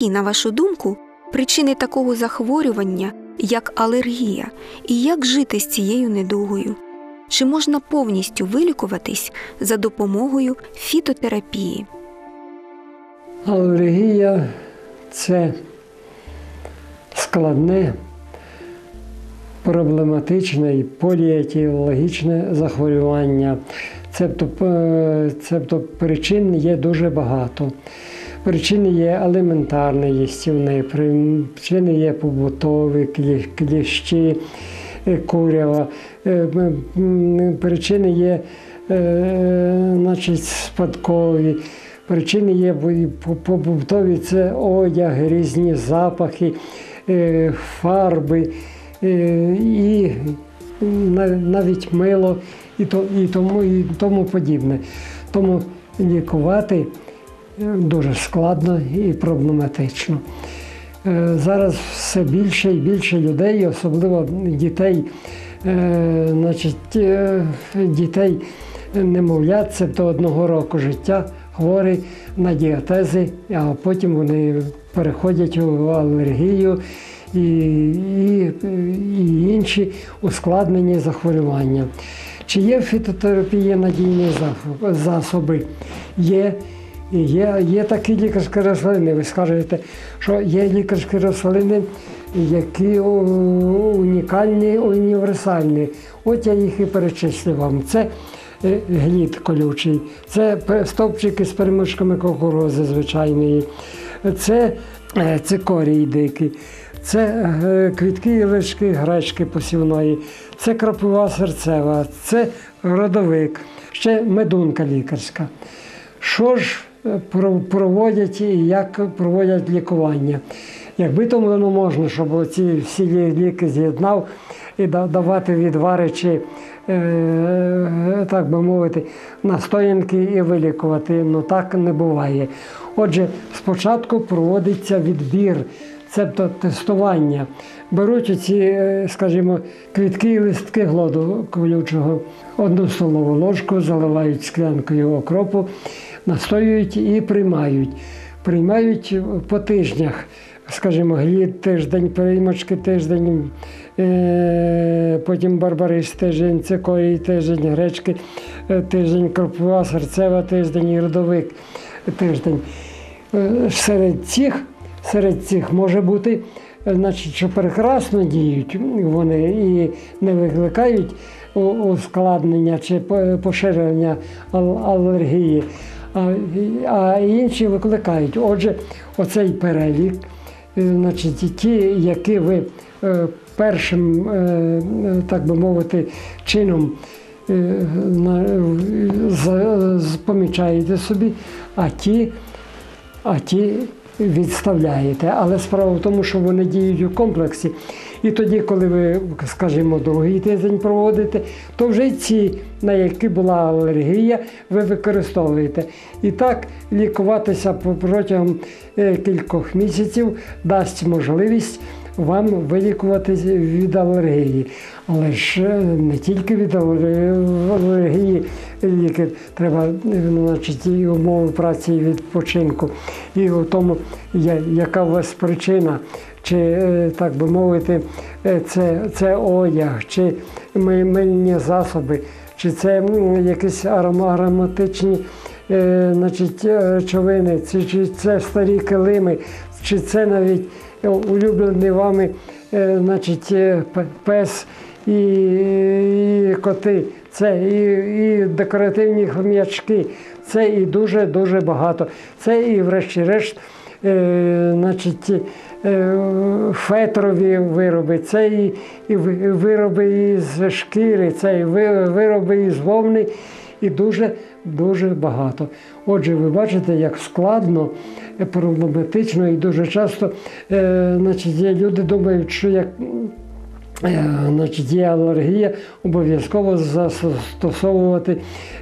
І, на вашу думку, причини такого захворювання, як алергія, і як жити з цією недугою? Чи можна повністю вилікуватись за допомогою фітотерапії? Алергія це складне, проблематичне і поліетіологічне захворювання. Цебто, е, цебто причин є дуже багато. Причини є елементарні їстівні, причини є побутові, кліщі, е, курява, е, причини є е, значить, спадкові. Причини є побутові це одяг, різні запахи, фарби і навіть мило і, тому, і тому подібне. Тому лікувати дуже складно і проблематично. Е, Зараз все більше і більше людей, особливо дітей, е, значить, е, дітей немовлят, це до одного року життя, хворі на діатези, а потім вони переходять у алергію і, і, і інші ускладнені захворювання. Чи є в фітотерапії надійні засоби? Є. Є, є такі лікарські рослини. Ви скажете, що є лікарські рослини, які унікальні, універсальні. От я їх і перечислю вам. Це е, глід колючий, це стовпчики з перемишками кукурузи звичайної, це е, цикорій дикий, це е, квітки і лишки гречки посівної, це крапива серцева, це родовик, ще медунка лікарська. Що ж проводять і як проводять лікування? Якби то воно можна, щоб ці всі ліки з'єднав і давати відвари чи, е, так би мовити, настоянки і вилікувати, ну так не буває. Отже, спочатку проводиться відбір, цебто тестування. Беруть ці, е, скажімо, квітки і листки глоду колючого, одну столову ложку, заливають склянкою окропу, настоюють і приймають. Приймають по тижнях, скажімо, глід тиждень, переймочки тиждень, е, потім барбарис тиждень, цикорій тиждень, гречки е, тиждень, кропива, серцева тиждень і родовик тиждень. Серед цих, серед цих може бути, е, значить, що прекрасно діють вони і не викликають ускладнення чи поширення алергії, а, інші викликають. Отже, оцей перелік, е, значить, ті, які ви е, першим, так би мовити, чином помічаєте собі, а ті, а ті відставляєте. Але справа в тому, що вони діють у комплексі. І тоді, коли ви, скажімо, другий тиждень проводите, то вже ці, на які була алергія, ви використовуєте. І так лікуватися протягом е, кількох місяців дасть можливість вам вилікуватись від алергії. Але ж е, не тільки від алер- алергії ліки, треба е, значить, і умови праці і відпочинку, і у тому, яка у вас причина, чи, е, так би мовити, це, це одяг, чи мильні засоби, чи це якісь арома- ароматичні значить, речовини, чи це старі килими, чи це навіть улюблений вами е, значить, е, пес і, і коти, це і, і декоративні хом'ячки, це і дуже-дуже багато. Це і, врешті-решт, е, значить, фетрові вироби, це і, і вироби із шкіри, це і вироби із вовни, і дуже дуже багато. Отже, ви бачите, як складно, е, проблематично і дуже часто е, значить, люди думають, що як е, значить, є алергія, обов'язково застосовувати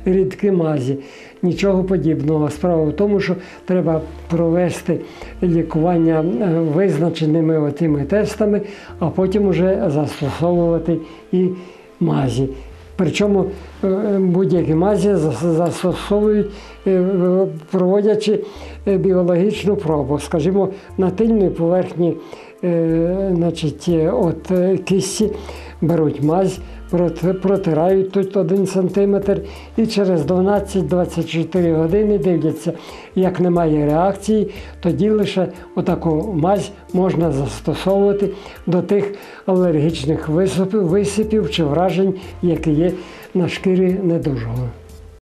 рідкі мазі. Нічого подібного. Справа в тому, що треба провести лікування е, визначеними отими тестами, а потім вже застосовувати і мазі. Причому е, будь-які мазі зас- застосовують, е, проводячи е, біологічну пробу, скажімо, на тильній поверхні значить, е, от е, кисті беруть мазь, протирають тут один сантиметр і через 12-24 години дивляться, як немає реакції, тоді лише отаку мазь можна застосовувати до тих алергічних висипів чи вражень, які є на шкірі недужого.